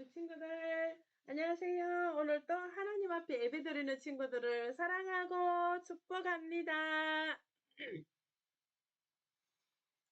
우리 친구들, 안녕하세요. 오늘 또 하나님 앞에 예배 드리는 친구들을 사랑하고 축복합니다.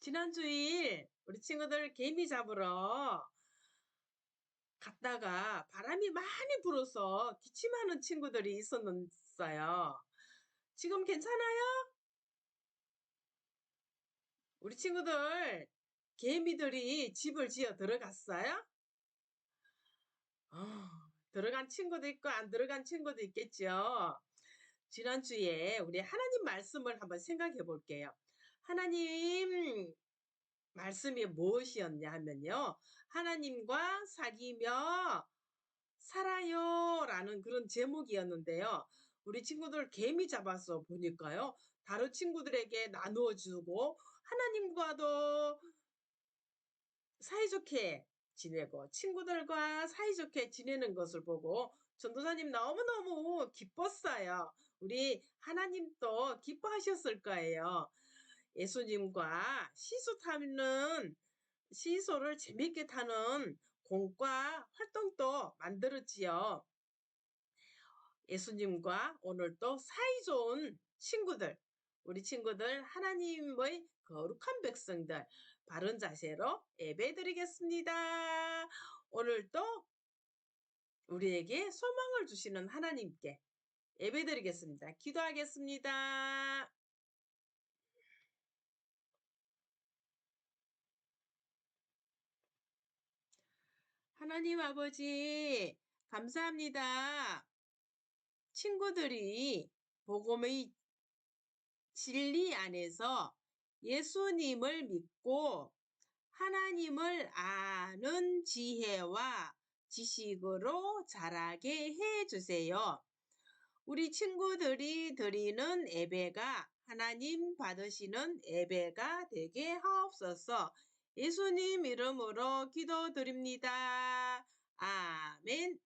지난 주일 우리 친구들 개미 잡으러 갔다가 바람이 많이 불어서 기침하는 친구들이 있었어요. 지금 괜찮아요? 우리 친구들 개미들이 집을 지어 들어갔어요? 어, 들어간 친구도 있고 안 들어간 친구도 있겠죠. 지난주에 우리 하나님 말씀을 한번 생각해 볼게요. 하나님 말씀이 무엇이었냐 하면요. 하나님과 사귀며 살아요 라는 그런 제목이었는데요. 우리 친구들 개미 잡아서 보니까요. 다른 친구들에게 나누어 주고 하나님과도 사이좋게 지내고 친구들과 사이좋게 지내는 것을 보고 전도사님 너무너무 기뻤어요. 우리 하나님도 기뻐하셨을 거예요. 예수님과 시소 타는 시소를 재밌게 타는 공과 활동도 만들었지요. 예수님과 오늘 또 사이좋은 친구들, 우리 친구들 하나님의 거룩한 백성들 바른 자세로 예배드리겠습니다. 오늘도 우리에게 소망을 주시는 하나님께 예배드리겠습니다. 기도하겠습니다. 하나님 아버지, 감사합니다. 친구들이 복음의 진리 안에서 예수님을 믿고 하나님을 아는 지혜와 지식으로 자라게 해 주세요. 우리 친구들이 드리는 예배가 하나님 받으시는 예배가 되게 하옵소서. 예수님 이름으로 기도드립니다. 아멘.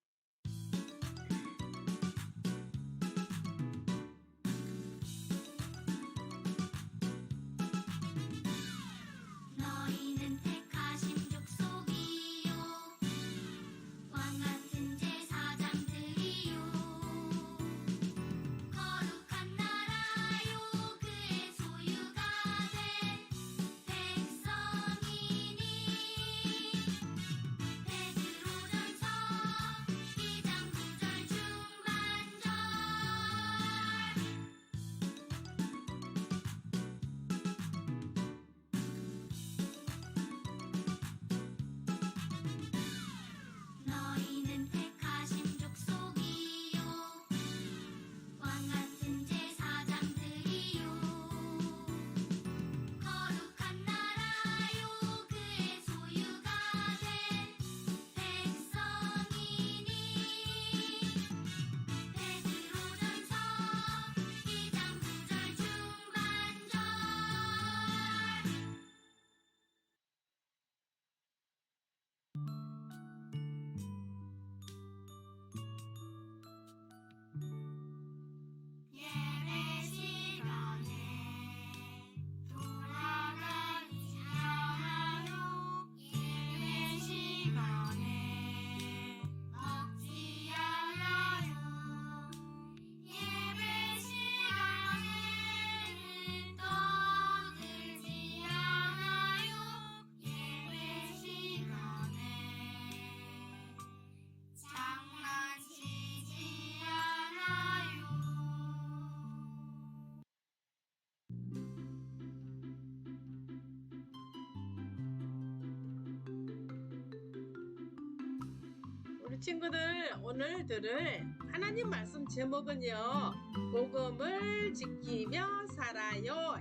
친구들 오늘 들을 하나님 말씀 제목은요. 복음을 지키며 살아요.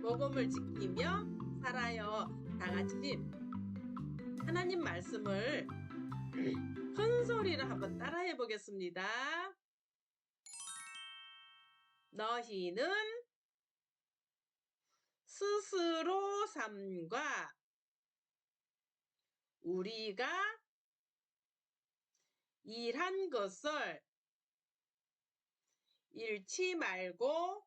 복음을 지키며 살아요. 다 같이 하나님 말씀을 큰 소리로 한번 따라해 보겠습니다. 너희는 스스로 삶과 우리가 일한 것을 잃지 말고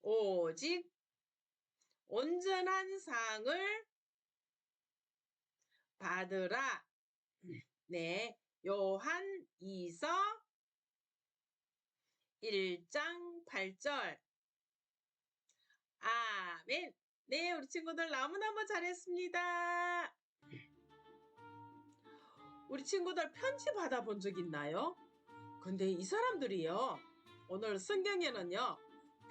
오직 온전한 상을 받으라. 네, 요한 2서 1장 8절. 아멘. 네, 우리 친구들 너무너무 잘했습니다. 우리 친구들 편지 받아본 적 있나요? 근데 이 사람들이요. 오늘 성경에는요.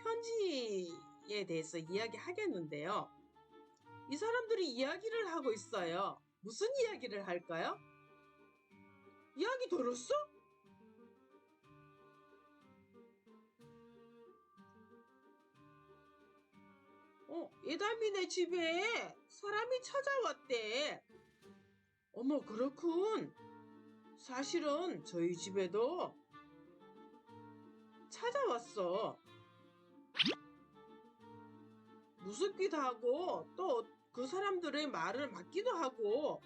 편지에 대해서 이야기하겠는데요. 이 사람들이 이야기를 하고 있어요. 무슨 이야기를 할까요? 이야기 들었어? 어, 예담이네 집에 사람이 찾아왔대. 어머, 그렇군. 사실은 저희 집에도 찾아왔어. 무섭기도 하고 또 그 사람들의 말을 맞기도 하고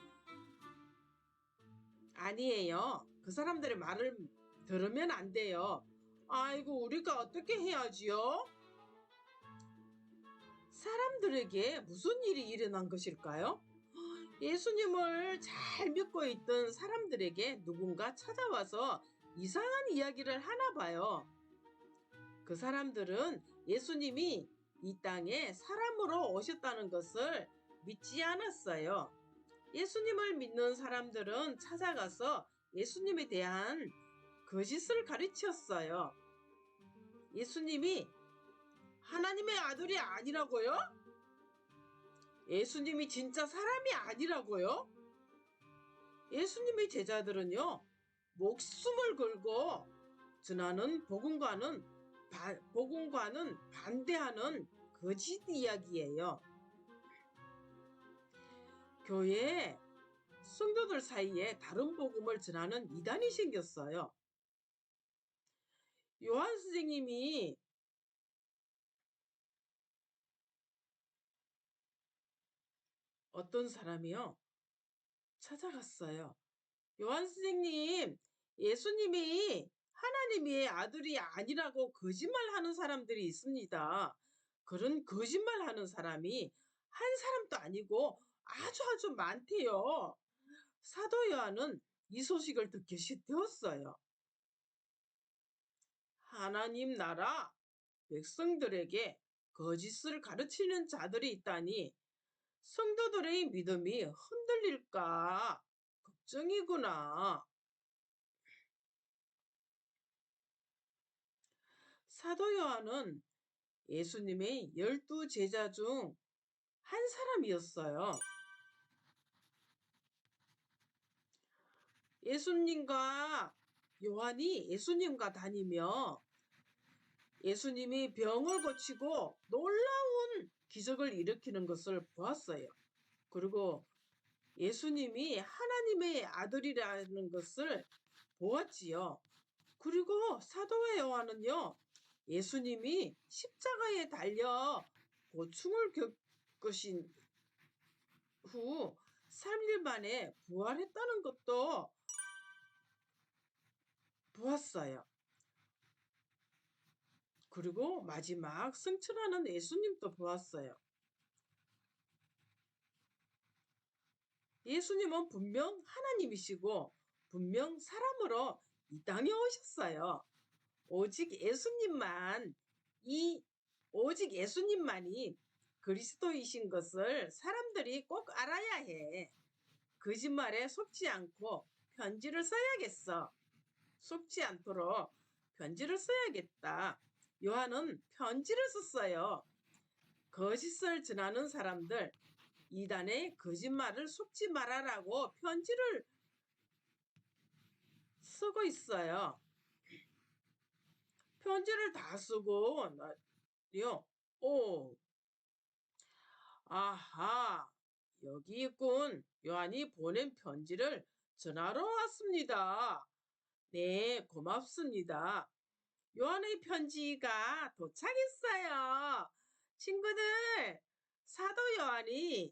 아니에요. 그 사람들의 말을 들으면 안 돼요. 아이고 우리가 어떻게 해야지요? 사람들에게 무슨 일이 일어난 것일까요? 예수님을 잘 믿고 있던 사람들에게 누군가 찾아와서 이상한 이야기를 하나 봐요. 그 사람들은 예수님이 이 땅에 사람으로 오셨다는 것을 믿지 않았어요. 예수님을 믿는 사람들은 찾아가서 예수님에 대한 거짓을 가르쳤어요. 예수님이 하나님의 아들이 아니라고요? 예수님이 진짜 사람이 아니라고요? 예수님의 제자들은요, 목숨을 걸고 전하는 복음과는 바- 복음과는 반대하는 거짓 이야기예요. 교회에 성도들 사이에 다른 복음을 전하는 이단이 생겼어요. 요한 선생님이 어떤 사람이요? 찾아갔어요. 요한 선생님, 예수님이 하나님의 아들이 아니라고 거짓말하는 사람들이 있습니다. 그런 거짓말하는 사람이 한 사람도 아니고 아주 아주 많대요. 사도 요한은 이 소식을 듣기 싫대었어요. 하나님 나라 백성들에게 거짓을 가르치는 자들이 있다니 성도들의 믿음이 흔들릴까 걱정이구나. 사도 요한은 예수님의 열두 제자 중 한 사람이었어요. 예수님과 요한이 예수님과 다니며 예수님이 병을 고치고 놀라운 기적을 일으키는 것을 보았어요. 그리고 예수님이 하나님의 아들이라는 것을 보았지요. 그리고 사도의 요한은요, 예수님이 십자가에 달려 고충을 겪으신 후 3일 만에 부활했다는 것도 보았어요. 그리고 마지막 승천하는 예수님도 보았어요. 예수님은 분명 하나님이시고 분명 사람으로 이 땅에 오셨어요. 오직 예수님만 이 오직 예수님만이 그리스도이신 것을 사람들이 꼭 알아야 해. 거짓말에 속지 않고 편지를 써야겠어. 속지 않도록 편지를 써야겠다. 요한은 편지를 썼어요. 거짓을 전하는 사람들, 이단의 거짓말을 속지 말아라고 편지를 쓰고 있어요. 편지를 다 쓰고 나요. 오, 아하, 여기 있군. 요한이 보낸 편지를 전하러 왔습니다. 네, 고맙습니다. 요한의 편지가 도착했어요. 친구들, 사도 요한이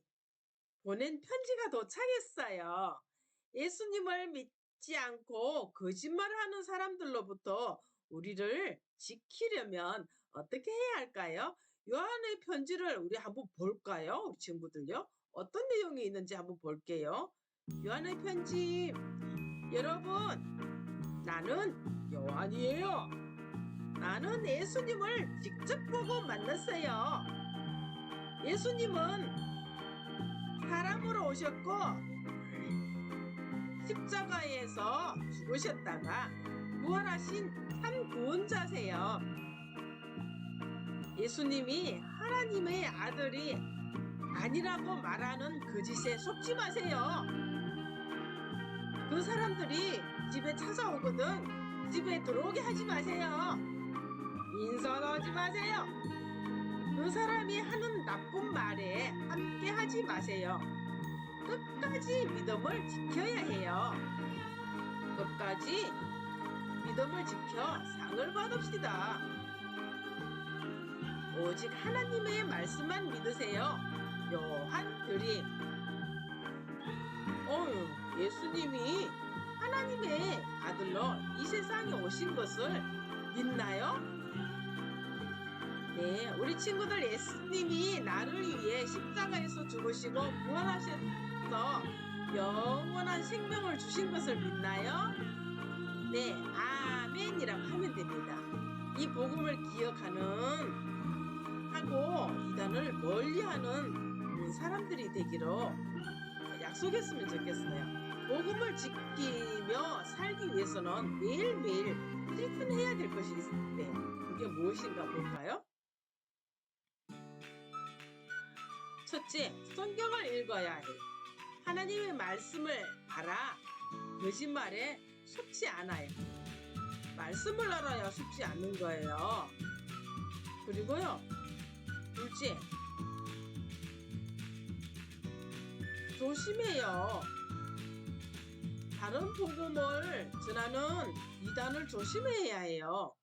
보낸 편지가 도착했어요. 예수님을 믿지 않고 거짓말하는 사람들로부터 우리를 지키려면 어떻게 해야 할까요? 요한의 편지를 우리 한번 볼까요? 우리 친구들요. 어떤 내용이 있는지 한번 볼게요. 요한의 편지. 여러분, 나는 요한이에요. 나는 예수님을 직접 보고 만났어요. 예수님은 사람으로 오셨고 십자가에서 죽으셨다가 부활하신 참 구원자세요. 예수님이 하나님의 아들이 아니라고 말하는 거짓에 속지 마세요. 그 사람들이 집에 찾아오거든 집에 들어오게 하지 마세요. 인선 하지 마세요. 그 사람이 하는 나쁜 말에 함께 하지 마세요. 끝까지 믿음을 지켜야 해요. 끝까지 믿음을 지켜 상을 받읍시다. 오직 하나님의 말씀만 믿으세요. 요한 드림. 어휴, 예수님이 하나님의 아들로 이 세상에 오신 것을 믿나요? 네, 우리 친구들 예수님이 나를 위해 십자가에서 죽으시고 부활하셔서 영원한 생명을 주신 것을 믿나요? 네, 아멘이라고 하면 됩니다. 이 복음을 기억하는 하고 이단을 멀리하는 사람들이 되기로 약속했으면 좋겠어요. 복음을 지키며 살기 위해서는 매일매일 실천해야 될 것이 있는데 그게 무엇인가 볼까요? 첫째, 성경을 읽어야 해. 하나님의 말씀을 알아 거짓말에 속지 않아요. 말씀을 알아야 속지 않는 거예요. 그리고요, 둘째, 조심해요. 다른 복음을 전하는 이단을 조심해야 해요.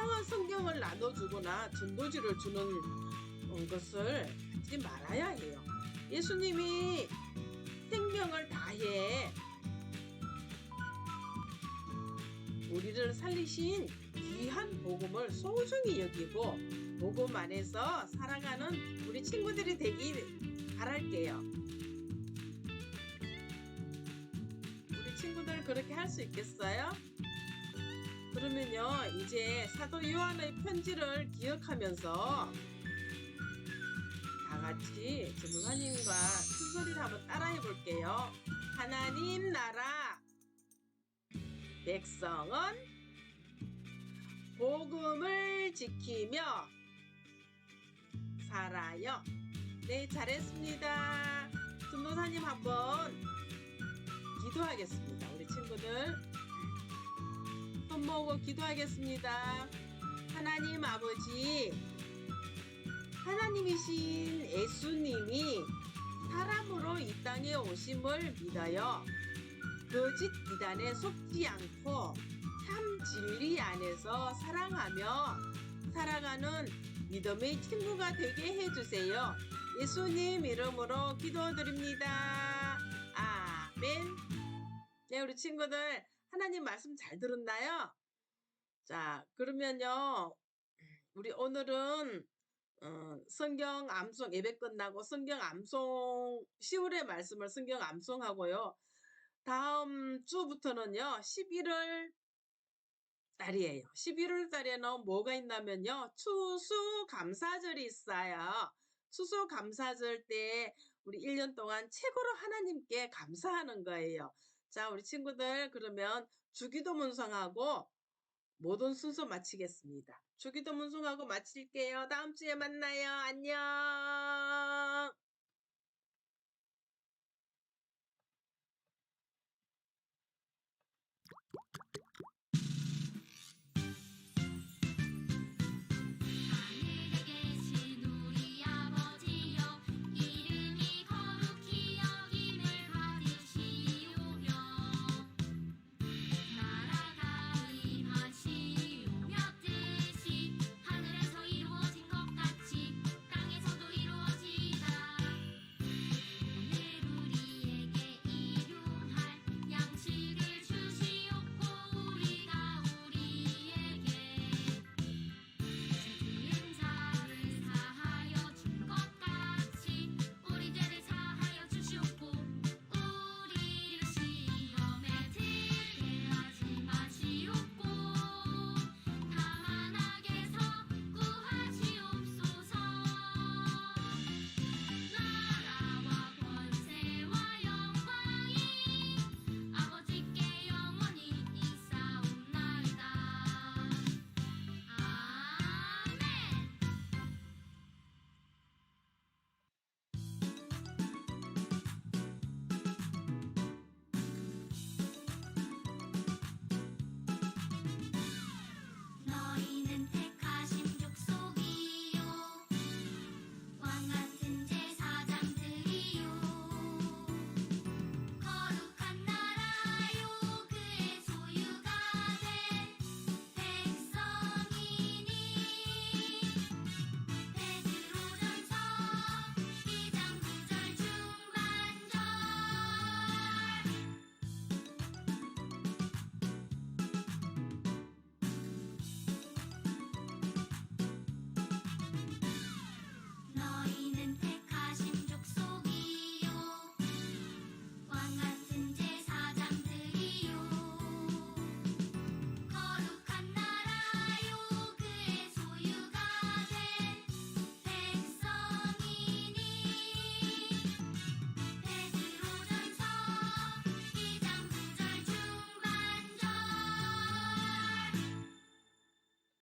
이상한 성경을 나눠주거나 전도지를 주는 어, 것을 하지 말아야 해요. 예수님이 생명을 다해 우리를 살리신 귀한 복음을 소중히 여기고 복음 안에서 살아가는 우리 친구들이 되길 바랄게요. 우리 친구들 그렇게 할 수 있겠어요? 그러면요, 이제 사도 요한의 편지를 기억하면서 다 같이 전도사님과 큰 소리를 한번 따라해 볼게요. 하나님 나라 백성은 복음을 지키며 살아요. 네, 잘했습니다. 전도사님 한번 기도하겠습니다. 우리 친구들 손 모으고 기도하겠습니다. 하나님 아버지, 하나님이신 예수님이 사람으로 이 땅에 오심을 믿어요. 거짓 이단에 속지 않고 참 진리 안에서 사랑하며 살아가는 믿음의 친구가 되게 해주세요. 예수님 이름으로 기도드립니다. 아멘. 네, 우리 친구들 하나님 말씀 잘 들었나요? 자, 그러면요. 우리 오늘은 어, 성경 암송 예배 끝나고 성경 암송 10월의 말씀을 성경 암송하고요. 다음 주부터는요. 11월 달이에요. 11월 달에는 뭐가 있냐면요. 추수 감사절이 있어요. 추수 감사절 때 우리 1년 동안 최고로 하나님께 감사하는 거예요. 자, 우리 친구들 그러면 주기도 문성하고 모든 순서 마치겠습니다. 주기도 문성하고 마칠게요. 다음 주에 만나요. 안녕.